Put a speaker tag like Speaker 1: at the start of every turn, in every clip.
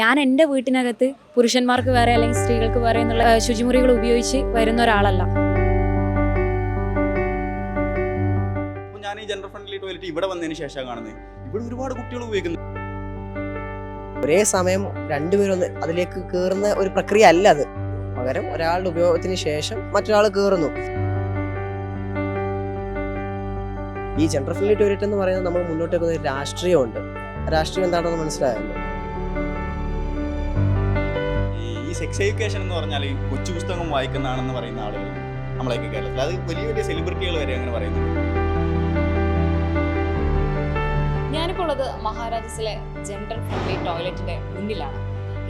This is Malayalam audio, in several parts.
Speaker 1: ഞാൻ എന്റെ വീട്ടിനകത്ത് പുരുഷന്മാർക്ക് വേറെ അല്ലെങ്കിൽ സ്ത്രീകൾക്ക് വേറെ എന്നുള്ള ശുചിമുറികൾ ഉപയോഗിച്ച് വരുന്ന ഒരാളല്ല.
Speaker 2: അപ്പോൾ ഞാൻ ഈ ജെൻഡർ ഫ്രണ്ട്ലി ടോയ്ലറ്റ് ഇവിടെ വന്നതിന് ശേഷം കാണുന്നത്. ഇവിടെ ഒരുപാട് കുട്ടികൾ ഉപയോഗിക്കുന്നു.
Speaker 3: ഒരേ സമയം രണ്ടുപേരും ഒന്ന് അതിലേക്ക് കയറുന്ന ഒരു പ്രക്രിയ അല്ല അത്. പകരം ഒരാളുടെ ഉപയോഗത്തിന് ശേഷം മറ്റൊരാൾ കയറുന്നു ഈ ജെൻഡർ ഫ്രണ്ട്ലി ടോയ്ലറ്റ് എന്ന് പറയുന്നത് നമ്മൾ മുന്നോട്ട് വെക്കുന്ന ഒരു രാഷ്ട്രീയമുണ്ട്. രാഷ്ട്രീയം എന്താണെന്ന് മനസ്സിലായല്ലോ
Speaker 2: സെക്സ് എഡ്യൂക്കേഷൻ എന്ന് പറഞ്ഞാൽ കൊച്ചു പുസ്തകം വായിക്കുന്നതാണെന്ന് പറയുന്ന ആളുകൾ നമ്മളെയൊക്കെ കേരളത്തിൽ. അത് വലിയ വലിയ സെലിബ്രിറ്റികൾ വരെ അങ്ങനെ പറയുന്നു
Speaker 4: ഞാനിപ്പോൾ ഉള്ളത് മഹാരാജസിലെ ജെൻഡർ ഫ്രണ്ട്ലി ടോയ്ലറ്റിന്റെ മുന്നിലാണ്.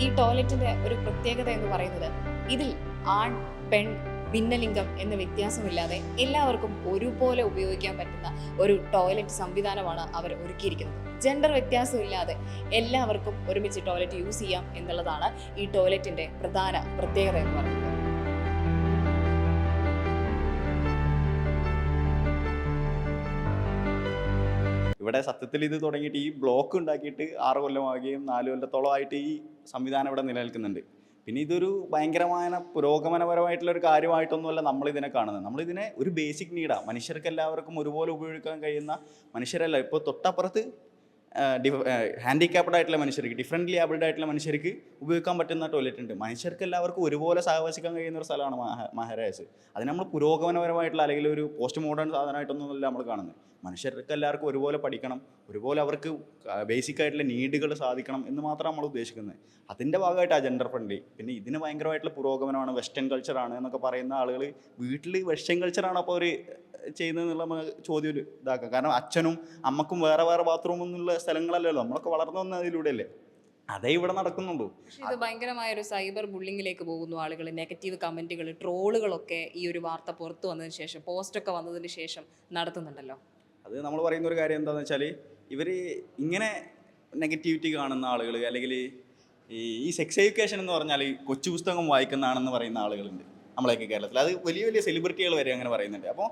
Speaker 4: ഈ ടോയ്ലറ്റിന്റെ ഒരു പ്രത്യേകത എന്ന് പറയുന്നത് ഇതിൽ ആൺ പെൺ ഭിന്നലിംഗം എന്ന വ്യത്യാസമില്ലാതെ എല്ലാവർക്കും ഒരുപോലെ ഉപയോഗിക്കാൻ പറ്റുന്ന ഒരു ടോയ്ലറ്റ് സംവിധാനമാണ് അവർ ഒരുക്കിയിരിക്കുന്നത്. ജെൻഡർ വ്യത്യാസമില്ലാതെ എല്ലാവർക്കും ഒരുമിച്ച് ടോയ്ലറ്റ് യൂസ് ചെയ്യാം എന്നുള്ളതാണ് ഈ ടോയ്ലറ്റിന്റെ പ്രധാന പ്രത്യേകത എന്ന് പറയുന്നത്.
Speaker 2: ഇവിടെ സത്യത്തിൽ ഇത് തുടങ്ങിയിട്ട് ഈ ബ്ലോക്ക് ഉണ്ടാക്കിയിട്ട് ആറ് കൊല്ലമാകുകയും നാല് കൊല്ലത്തോളമായിട്ട് ഈ സംവിധാനം ഇവിടെ നിലനിൽക്കുന്നുണ്ട്. പിന്നെ ഇതൊരു ഭയങ്കരമായ പുരോഗമനപരമായിട്ടുള്ള ഒരു കാര്യമായിട്ടൊന്നുമല്ല നമ്മളിതിനെ കാണുന്നത്. നമ്മളിതിനെ ഒരു ബേസിക് നീഡാണ് മനുഷ്യർക്ക് എല്ലാവർക്കും ഒരുപോലെ ഉപയോഗിക്കാൻ കഴിയുന്ന മനുഷ്യരല്ല. ഇപ്പോൾ തൊട്ടപ്പുറത്ത് ഹാൻഡിക്യാപ്ഡ് ആയിട്ടുള്ള മനുഷ്യർക്ക് ഡിഫറെന്റ്ലി ആബിൾഡ് ആയിട്ടുള്ള മനുഷ്യർക്ക് ഉപയോഗിക്കാൻ പറ്റുന്ന ടോയ്ലറ്റ് ഉണ്ട്. മനുഷ്യർക്ക് എല്ലാവർക്കും ഒരുപോലെ സഹവസിക്കാൻ കഴിയുന്ന ഒരു സ്ഥലമാണ് മഹ മഹാരാജ്. അത് നമ്മൾ പുരോഗമനപരമായിട്ടുള്ള അല്ലെങ്കിൽ ഒരു പോസ്റ്റ് മോഡേൺ സാധനമായിട്ടൊന്നുമല്ല നമ്മൾ കാണുന്നത്. മനുഷ്യർക്ക് എല്ലാവർക്കും ഒരുപോലെ പഠിക്കണം ഒരുപോലെ അവർക്ക് ബേസിക് ആയിട്ടുള്ള നീഡുകൾ സാധിക്കണം എന്ന് മാത്രം നമ്മൾ ഉദ്ദേശിക്കുന്നത്. അതിന്റെ ഭാഗമായിട്ട് ആ ജെൻഡർ ഫ്രണ്ട്ലി പിന്നെ ഇതിന് ഭയങ്കരമായിട്ടുള്ള പുരോഗമനമാണ് വെസ്റ്റേൺ കൾച്ചറാണ് എന്നൊക്കെ പറയുന്ന ആളുകൾ വീട്ടിൽ വെസ്റ്റേൺ കൾച്ചറാണ് അപ്പോൾ അവർ ചെയ്യുന്നതെന്നുള്ള നമ്മൾ ചോദ്യം ഒരു ഇതാക്കാം. കാരണം അച്ഛനും അമ്മക്കും വേറെ വേറെ ബാത്റൂം എന്നുള്ള സ്ഥലങ്ങളല്ലല്ലോ. നമ്മളൊക്കെ വളർന്നു വന്ന അതിലൂടെയല്ലേ. അതേ ഇവിടെ നടക്കുന്നുള്ളൂ.
Speaker 4: ഇത് ഭയങ്കരമായ ഒരു സൈബർ ബുള്ളിങ്ങിലേക്ക് പോകുന്നു ആളുകൾ നെഗറ്റീവ് കമന്റുകൾ ട്രോളുകളൊക്കെ ഈ ഒരു വാർത്ത പുറത്തു വന്നതിന് ശേഷം പോസ്റ്റ് ഒക്കെ വന്നതിന് ശേഷം നടത്തുന്നുണ്ടല്ലോ.
Speaker 2: അത് നമ്മൾ പറയുന്ന ഒരു കാര്യം എന്താണെന്ന് വെച്ചാൽ ഇവർ ഇങ്ങനെ നെഗറ്റിവിറ്റി കാണുന്ന ആളുകൾ അല്ലെങ്കിൽ ഈ ഈ സെക്സ് എഡ്യൂക്കേഷൻ എന്ന് പറഞ്ഞാൽ കൊച്ചു പുസ്തകം വായിക്കുന്നതാണെന്ന് പറയുന്ന ആളുകളുണ്ട് നമ്മളെയൊക്കെ കേരളത്തിൽ അത് വലിയ വലിയ സെലിബ്രിറ്റികൾ വരെ അങ്ങനെ പറയുന്നുണ്ട്. അപ്പോൾ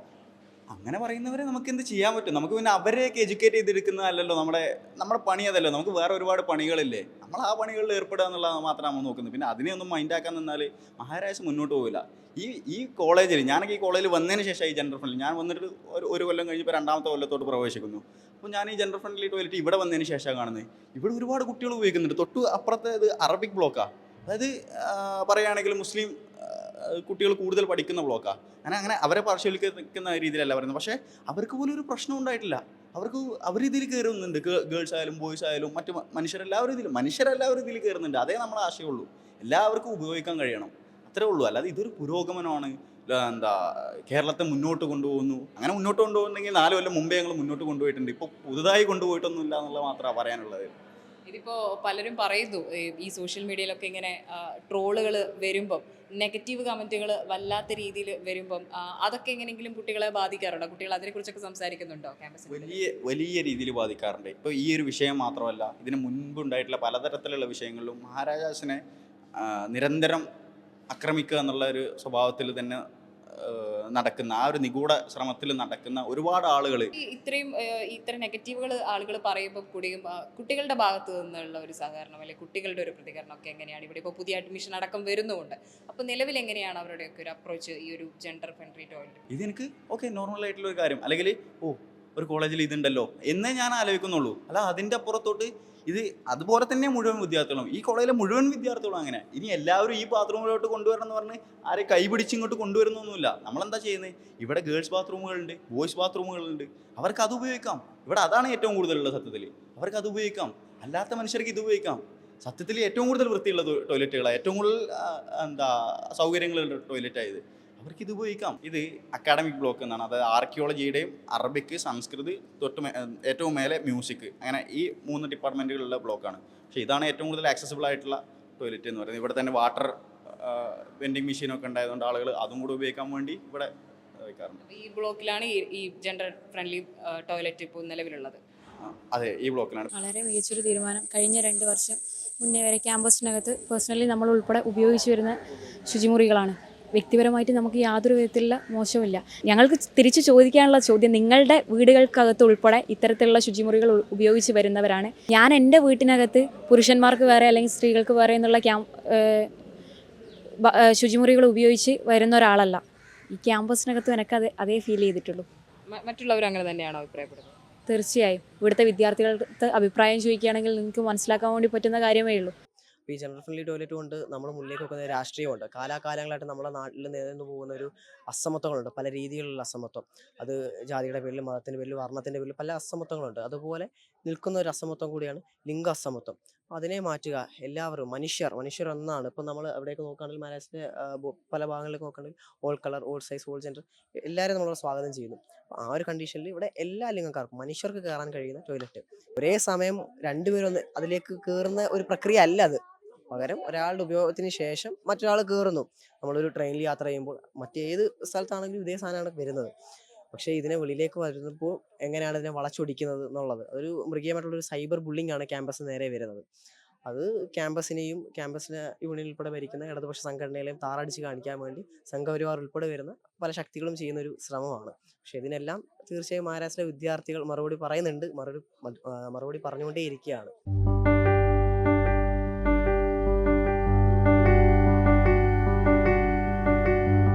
Speaker 2: അങ്ങനെ പറയുന്നവരെ നമുക്ക് എന്ത് ചെയ്യാൻ പറ്റും? നമുക്ക് പിന്നെ അവരെയൊക്കെ എഡ്യൂക്കേറ്റ് ചെയ്തെടുക്കുന്നതല്ലല്ലോ നമ്മുടെ നമ്മുടെ പണി അതല്ലോ? നമുക്ക് വേറെ ഒരുപാട് പണികളില്ലേ? നമ്മൾ ആ പണികളിൽ ഏർപ്പെടുക എന്നുള്ളത് മാത്രം നമ്മൾ നോക്കുന്നത്. പിന്നെ അതിനെയൊന്നും മൈൻഡാക്കാൻ നിന്നാൽ മഹാരാഷ്ട്ര മുന്നോട്ട് പോകില്ല ഈ ഈ കോളേജിൽ ഞാനൊക്കെ ഈ കോളേജിൽ വന്നതിന് ശേഷം ഈ ജെൻഡർ ഫ്രണ്ട്ലി ഞാൻ വന്നിട്ട് ഒരു ഒരു കൊല്ലം കഴിഞ്ഞപ്പോൾ രണ്ടാമത്തെ കൊല്ലത്തോട്ട് പ്രവേശിക്കുന്നു. അപ്പോൾ ഞാൻ ഈ ജനറൽ ഫ്രണ്ട്ലി ടോയ്ലറ്റ് ഇവിടെ വന്നതിന് ശേഷമാണ് കാണുന്നത്. ഇവിടെ ഒരുപാട് കുട്ടികൾ ഉപയോഗിക്കുന്നുണ്ട്. തൊട്ട് അപ്പുറത്തെ ഇത് അറബിക് ബ്ലോക്കാണ് അതായത് പറയുകയാണെങ്കിൽ മുസ്ലിം കുട്ടികൾ കൂടുതൽ പഠിക്കുന്ന ബ്ലോക്കാണ് അങ്ങനെ അങ്ങനെ അവരെ പാർശ്വവൽക്കരിക്കുന്ന രീതിയിലല്ല പറയുന്നത്. പക്ഷേ അവർക്ക് പോലും ഒരു പ്രശ്നം ഉണ്ടായിട്ടില്ല. അവർക്ക് അവർ ഇതിൽ കയറുന്നുണ്ട്. ഗേൾസ് ആയാലും ബോയ്സ് ആയാലും മറ്റു മനുഷ്യരെല്ലാവരും ഇതിൽ മനുഷ്യരെല്ലാവരും ഇതിൽ കയറുന്നുണ്ട്. അതേ നമ്മൾ ആശയമുള്ളൂ എല്ലാവർക്കും ഉപയോഗിക്കാൻ കഴിയണം. അത്രേ ഉള്ളൂ. അല്ലാതെ ഇതൊരു പുരോഗമനമാണ്. എന്താ കേരളത്തെ മുന്നോട്ട് കൊണ്ടുപോകുന്നു. അങ്ങനെ മുന്നോട്ട് കൊണ്ടുപോകുന്നെങ്കിൽ നാല് കൊല്ലം മുമ്പേ ഞങ്ങൾ മുന്നോട്ട് കൊണ്ടുപോയിട്ടുണ്ട്. ഇപ്പോൾ പുതുതായി കൊണ്ടുപോയിട്ടൊന്നുമില്ല എന്നുള്ളത് മാത്രമാണ് പറയാനുള്ളത്.
Speaker 4: ഇതിപ്പോ പലരും പറയുന്നു ഈ- സോഷ്യൽ മീഡിയയിലൊക്കെ ഇങ്ങനെ ട്രോളുകൾ വരുമ്പം നെഗറ്റീവ് കമന്റുകൾ വല്ലാത്ത രീതിയിൽ വരുമ്പം അതൊക്കെ എങ്ങനെയെങ്കിലും കുട്ടികളെ ബാധിക്കാറുണ്ടോ? കുട്ടികൾ അതിനെക്കുറിച്ചൊക്കെ സംസാരിക്കുന്നുണ്ടോ ക്യാമ്പസിൽ
Speaker 2: വലിയ വലിയ രീതിയിൽ ബാധിക്കാറുണ്ട്. ഇപ്പോൾ ഈ ഒരു വിഷയം മാത്രമല്ല ഇതിന് മുൻപുണ്ടായിട്ടുള്ള പലതരത്തിലുള്ള വിഷയങ്ങളിലും മഹാരാജാസിനെ നിരന്തരം ആക്രമിക്കുക എന്നുള്ള ഒരു സ്വഭാവത്തിൽ തന്നെ നടക്കുന്ന ആ ഒരു നിഗൂഢ ശ്രമത്തിൽ നടക്കുന്ന ഒരുപാട് ആളുകൾ
Speaker 4: ഇത്രയും ഇത്ര നെഗറ്റീവുകൾ ആളുകൾ പറയുമ്പോൾ കൂടിയും കുട്ടികളുടെ ഭാഗത്ത് നിന്നുള്ള ഒരു സഹകരണം അല്ലെങ്കിൽ കുട്ടികളുടെ ഒരു പ്രതികരണം ഒക്കെ എങ്ങനെയാണ് ഇവിടെ ഇപ്പോൾ പുതിയ അഡ്മിഷൻ അടക്കം വരുന്നുണ്ട് അപ്പോൾ നിലവിൽ എങ്ങനെയാണ് അവരുടെയൊക്കെ ഒരു അപ്രോച്ച് ഈ ഒരു ജെൻഡർ ഫ്രണ്ട്ലി ടോയ്ലറ്റ്
Speaker 2: ഇതെനിക്ക് ഓക്കെ നോർമൽ ആയിട്ടുള്ള ഒരു കാര്യം. അല്ലെങ്കിൽ ഓ ഒരു കോളേജിൽ ഇതുണ്ടല്ലോ എന്നേ ഞാൻ ആലോചിക്കുന്നുള്ളൂ. അല്ല അതിന്റെ അപ്പുറത്തോട്ട് ഇത് അതുപോലെ തന്നെ മുഴുവൻ വിദ്യാർത്ഥികളും ഈ കോളേജിലെ മുഴുവൻ വിദ്യാർത്ഥികളും അങ്ങനെ. ഇനി എല്ലാവരും ഈ ബാത്റൂമിലോട്ട് കൊണ്ടുവരണം എന്ന് പറഞ്ഞ് ആരെ കൈപിടിച്ച് ഇങ്ങോട്ട് കൊണ്ടുവരുന്നൊന്നുമില്ല. നമ്മളെന്താ ചെയ്യുന്നത് ഇവിടെ ഗേൾസ് ബാത്റൂമുകളുണ്ട് ബോയ്സ് ബാത്റൂമുകളുണ്ട്. അവർക്ക് അത് ഉപയോഗിക്കാം. ഇവിടെ അതാണ് ഏറ്റവും കൂടുതലുള്ള സത്യത്തിൽ അവർക്ക് അത് ഉപയോഗിക്കാം. അല്ലാത്ത മനുഷ്യർക്ക് ഇത് ഉപയോഗിക്കാം. സത്യത്തിൽ ഏറ്റവും കൂടുതൽ വൃത്തിയുള്ള ടോയ്ലറ്റുകളാണ് ഏറ്റവും കൂടുതൽ എന്താ സൗകര്യങ്ങളുള്ള ടോയ്ലറ്റായത് അവർക്ക് ഇത് ഉപയോഗിക്കാം. ഇത് അക്കാഡമിക് ബ്ലോക്ക് എന്നാണ്. അതായത് ആർക്കിയോളജിയുടെയും അറബിക് സംസ്കൃതി തൊട്ട് ഏറ്റവും മേലെ മ്യൂസിക് അങ്ങനെ ഈ മൂന്ന് ഡിപ്പാർട്ട്മെന്റുകളിലെ ബ്ലോക്കാണ് പക്ഷേ ഇതാണ് ഏറ്റവും കൂടുതൽ ആക്സസിബിൾ ആയിട്ടുള്ള ടോയ്ലറ്റ് എന്ന് പറയുന്നത്. ഇവിടെ തന്നെ വാട്ടർ വെൻഡിങ് മെഷീനൊക്കെ ഉണ്ടായതുകൊണ്ട് ആളുകൾ അതും കൂടെ ഉപയോഗിക്കാൻ വേണ്ടി ഇവിടെ വെക്കാറുണ്ട്
Speaker 4: ഈ ബ്ലോക്കിലാണ് ഈ ഈ ജെൻഡർ ഫ്രണ്ട്ലി ടോയ്ലറ്റ് ഇപ്പോൾ നിലവിലുള്ളത്.
Speaker 2: അതെ ഈ ബ്ലോക്കിലാണ്
Speaker 1: വളരെ മികച്ചൊരു തീരുമാനം. കഴിഞ്ഞ രണ്ട് വർഷം മുന്നേ വരെ ക്യാമ്പസിനകത്ത് പേഴ്സണലി നമ്മൾ ഉൾപ്പെടെ ഉപയോഗിച്ചു വരുന്ന ശുചിമുറികളാണ്. വ്യക്തിപരമായിട്ട് നമുക്ക് യാതൊരു വിധത്തിലുള്ള മോശമില്ല ഞങ്ങൾക്ക് തിരിച്ചു ചോദിക്കാനുള്ള ചോദ്യം നിങ്ങളുടെ വീടുകൾക്കകത്ത് ഉൾപ്പെടെ ഇത്തരത്തിലുള്ള ശുചിമുറികൾ ഉപയോഗിച്ച് വരുന്നവരാണ്. ഞാൻ എന്റെ വീട്ടിനകത്ത് പുരുഷന്മാർക്ക് വേറെ അല്ലെങ്കിൽ സ്ത്രീകൾക്ക് വേറെ എന്നുള്ള ക്യാം ശുചിമുറികൾ ഉപയോഗിച്ച് വരുന്ന ഒരാളല്ല. ഈ ക്യാമ്പസിനകത്തും എനിക്ക് അത് അതേ ഫീൽ ചെയ്തിട്ടുള്ളൂ.
Speaker 4: മറ്റുള്ളവർ അങ്ങനെ തന്നെയാണോ അഭിപ്രായപ്പെടുന്നത്?
Speaker 1: തീർച്ചയായും. ഇവിടുത്തെ വിദ്യാർത്ഥികൾക്ക് അഭിപ്രായം ചോദിക്കുകയാണെങ്കിൽ നിങ്ങൾക്ക് മനസ്സിലാക്കാൻ വേണ്ടി പറ്റുന്ന കാര്യമേ ഉള്ളൂ.
Speaker 3: ഇപ്പോൾ ഈ ജനറൽ ഫ്രണ്ട്ലി ടോയ്ലറ്റ് കൊണ്ട് നമ്മൾ മുന്നിലേക്ക് വെക്കുന്ന രാഷ്ട്രീയമുണ്ട്. കാലാകാലങ്ങളായിട്ട് നമ്മുടെ നാട്ടിൽ നിലനിന്ന് പോകുന്ന ഒരു അസമത്വങ്ങളുണ്ട്. പല രീതിയിലുള്ള അസമത്വം. അത് ജാതിയുടെ പേരിൽ മതത്തിന്റെ പേരിൽ വർണത്തിന്റെ പേരിൽ പല അസമത്വങ്ങളുണ്ട്. അതുപോലെ നിൽക്കുന്ന ഒരു അസമത്വം കൂടിയാണ് ലിംഗ അസമത്വം അതിനെ മാറ്റുക. എല്ലാവരും മനുഷ്യർ മനുഷ്യർ ഒന്നാണ്. ഇപ്പം നമ്മൾ അവിടെയൊക്കെ നോക്കുകയാണെങ്കിൽ മലയാളത്തിന്റെ പല ഭാഗങ്ങളിലേക്ക് നോക്കുകയാണെങ്കിൽ all colour all size all gender എല്ലാവരും നമ്മൾ സ്വാഗതം ചെയ്യുന്നു. ആ ഒരു കണ്ടീഷനിൽ ഇവിടെ എല്ലാ ലിംഗക്കാർക്കും മനുഷ്യർക്ക് കയറാൻ കഴിയുന്ന ടോയ്ലറ്റ് ഒരേ സമയം രണ്ടുപേരൊന്ന് അതിലേക്ക് കയറുന്ന ഒരു പ്രക്രിയ അല്ല അത്. പകരം ഒരാളുടെ ഉപയോഗത്തിന് ശേഷം മറ്റൊരാൾ കയറുന്നു. നമ്മളൊരു ട്രെയിനിൽ യാത്ര ചെയ്യുമ്പോൾ മറ്റേത് സ്ഥലത്താണെങ്കിലും ഇതേ സാധനമാണ് വരുന്നത്. പക്ഷേ ഇതിനെ വെളിയിലേക്ക് വരുന്നപ്പോൾ എങ്ങനെയാണ് ഇതിനെ വളച്ചൊടിക്കുന്നത് എന്നുള്ളത്? ഒരു മൃഗീയമായിട്ടുള്ളൊരു സൈബർ ബുള്ളിംഗ് ആണ് ക്യാമ്പസ് നേരെ വരുന്നത്. അത് ക്യാമ്പസിനെയും ക്യാമ്പസിനെ യൂണിയൻ ഉൾപ്പെടെ ഭരിക്കുന്ന ഇടതുപക്ഷ സംഘടനയിലെയും താറടിച്ച് കാണിക്കാൻ വേണ്ടി സംഘപരിവാർ ഉൾപ്പെടെ വരുന്ന പല ശക്തികളും ചെയ്യുന്ന ഒരു ശ്രമമാണ്. പക്ഷേ ഇതിനെല്ലാം തീർച്ചയായും മഹാരാഷ്ട്ര വിദ്യാർത്ഥികൾ മറുപടി പറയുന്നുണ്ട്. മറുപടി മറുപടി പറഞ്ഞുകൊണ്ടേ ഇരിക്കുകയാണ്